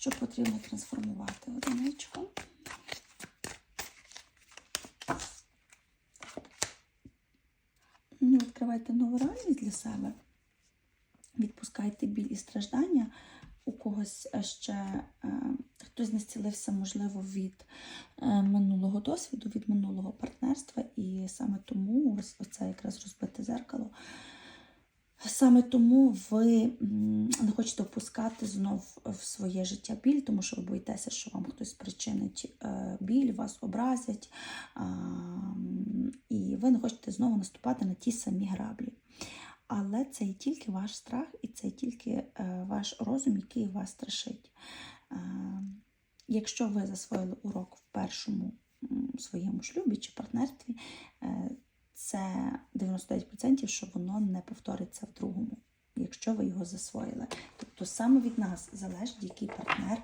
що потрібно трансформувати одиничку. Ну, Відкривайте нову реальність для себе. Відпускайте біль і страждання. У когось ще е, хтось не зцілився, можливо, від е, минулого досвіду, від минулого партнерства, і саме тому ось оце якраз розбите зеркало. Саме тому ви не хочете опускати знов в своє життя біль, тому що ви боїтеся, що вам хтось спричинить е, біль, вас образять, і ви не хочете знову наступати на ті самі граблі. Але це і тільки ваш страх, і це тільки е, ваш розум, який вас страшить. Е, якщо ви засвоїли урок в першому своєму шлюбі чи партнерстві, це 99%, що воно не повториться в другому, якщо ви його засвоїли. Тобто саме від нас залежить, який партнер.